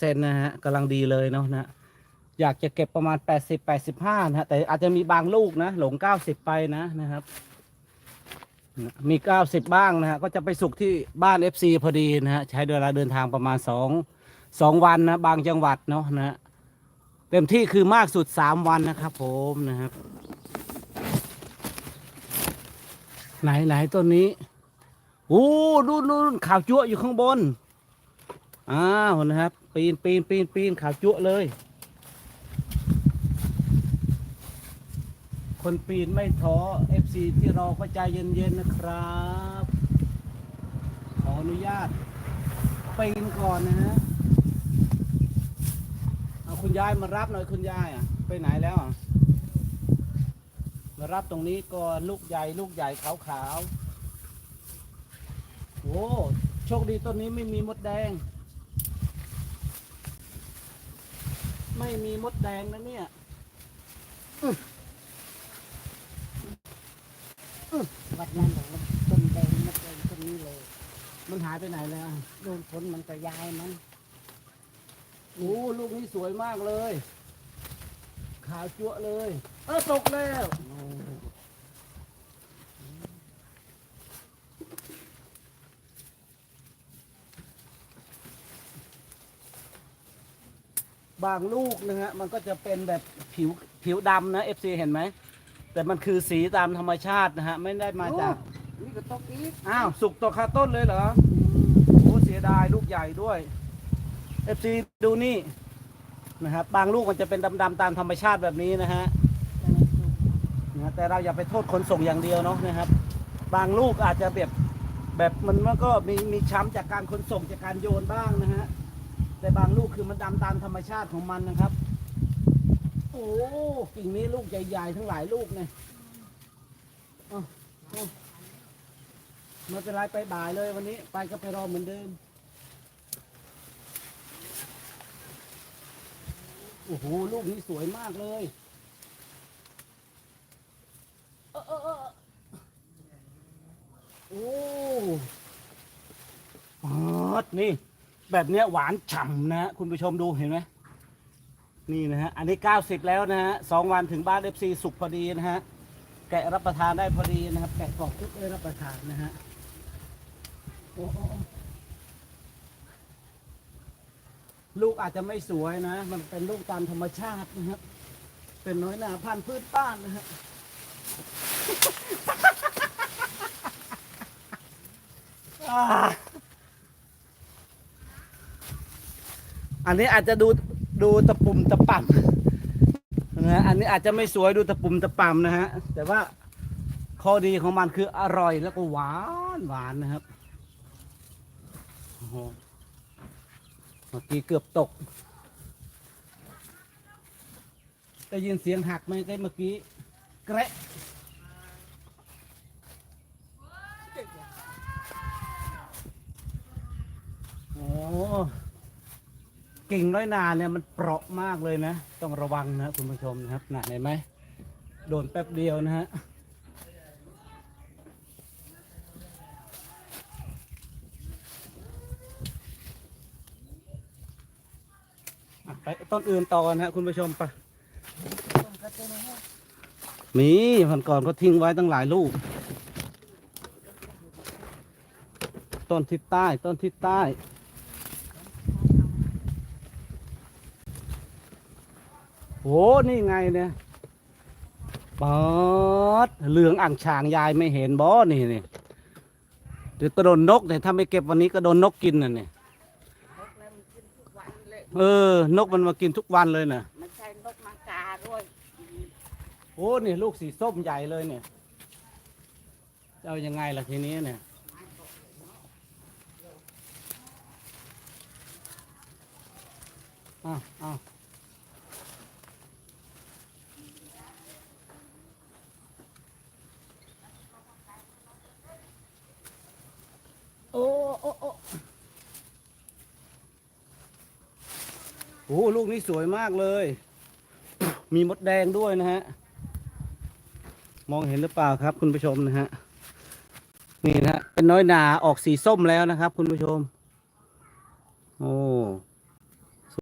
เซนนะฮะกำลังดีเลยเนาะนะ อยากจะเก็บประมาณ 80 85 นะฮะแต่อาจจะมีบางลูกนะ หลง 90 ไปนะนะครับ มี 90 บ้างนะฮะก็จะไปสุกที่บ้าน FC พอดีนะฮะใช้เวลาเดินทางประมาณ 2 2 วันนะ บางจังหวัดเนาะนะเต็มที่คือมากสุด 3 วันนะครับผมนะครับไหนไหนต้นนี้โอ้นู่นนู่นข่าวจั่วอยู่ข้างบน อ้าวนะครับ ปีนปีนปีนปีนขาวจั่วเลย คนปีนไม่ท้อ FC ที่รอก็ใจเย็นๆนะครับ ขออนุญาตปีนก่อนนะฮะเอาคุณยายมารับหน่อยคุณยายอะ ไปไหนแล้วอะมารับตรงนี้ก่อนลูกใหญ่ลูกใหญ่ขาวๆโอ้โชคดีต้นนี้ไม่มีมดแดง ไม่มีมดแดงนะเนี่ยวัดนั้นบอกว่าต้นแดงมดแดงต้นนี้เลย มันหายไปไหนแล้วโดนฝนมันก็ย้ายมันโอ้ลูกนี้สวยมากเลย ขาวจั๊วะเลย เออตกแล้ว บางลูกนะฮะมันก็จะเป็นแบบผิวผิวดำนะ FC เห็นไหม แต่มันคือสีตามธรรมชาตินะฮะ ไม่ได้มาจากโอ้นี่ก็ตกอีกอ้าว สุกตกคาต้นเลยเหรอโอ้เสียดายลูกใหญ่ด้วย FC ดูนี่นะครับบางลูกมันจะเป็นดำๆตามธรรมชาติแบบนี้นะฮะนะฮะแต่เราอย่าไปโทษขนส่งอย่างเดียวเนาะนะครับ บางลูกอาจจะแบบแบบมันมันก็มีมีช้ำจากการขนส่งจากการโยนบ้างนะฮะ แต่บางลูกคือมันดำตามธรรมชาติของมันนะครับ โอ้กิ่งนี้ลูกใหญ่ๆทั้งหลายลูกเนี่ยเออาไม่เป็นไรไปบ่ายเลยวันนี้ ไปก็ไปรอเหมือนเดิม โอ้โห ลูกนี้สวยมากเลยเออออออโอ้ปอดนี่ แบบเนี้ยหวานฉ่ำนะคุณผู้ชมดูเห็นไหมนี่นะฮะอันนี้ 90 แล้วนะฮะสองวันถึงบ้านเอฟซีสุกพอดีนะฮะแกะรับประทานได้พอดีนะครับ แกะกรอบปุ๊บได้รับประทานนะฮะโอ้โหลูกอาจจะไม่สวยนะ มันเป็นลูกตามธรรมชาตินะครับ เป็นน้อยหนาพันธุ์พืชบ้านนะฮะอ่า อันนี้อาจจะดูดูตะปุ่มตะป่ำนะฮะอันนี้อาจจะไม่สวยดูตะปุ่มตะป่ำนะฮะ แต่ว่าข้อดีของมันคืออร่อยแล้วก็หวานหวานนะครับโอ้โหเมื่อกี้เกือบตก ได้ยินเสียงหักไหมได้เมื่อกี้ แกระโอ้ กิ่งน้อยนาเนี่ยมันเปราะมากเลยนะ ต้องระวังนะคุณผู้ชมนะครับหนักเห็นไหมโดนแป๊บเดียวนะฮะอะไปต้นอื่นต่อนะฮะคุณผู้ชมไปะมีพันก่อนก็ทิ้งไว้ตั้งหลายลูก ต้นทิศใต้ต้นทิศใต้ อ้นี่ไงเนี่ยปอดเหลืองอ่างฉางยายไม่เห็นบอนี่นี่เดี๋ยวก็โดนนกเนี่ยถ้าไม่เก็บวันนี้ก็โดนนกกินน่ะเนี่ยนกแล้วมันกินทุกวันเลยเออนกมันมากินทุกวันเลยน่ะมันใช่นกมังกาด้วยโอ้นี่ลูกสีส้มใหญ่เลยเนี่ยจะเอายังไงล่ะทีนี้เนี่ยอ้าวอ้าวโอ้โอ้โอ้ โอ้ลูกนี้สวยมากเลย มีมดแดงด้วยนะฮะ มองเห็นหรือเปล่าครับ คุณผู้ชมนะฮะ นี่นะฮะ เป็นน้อยหนาออกสีส้มแล้วนะครับ คุณผู้ชม โอ้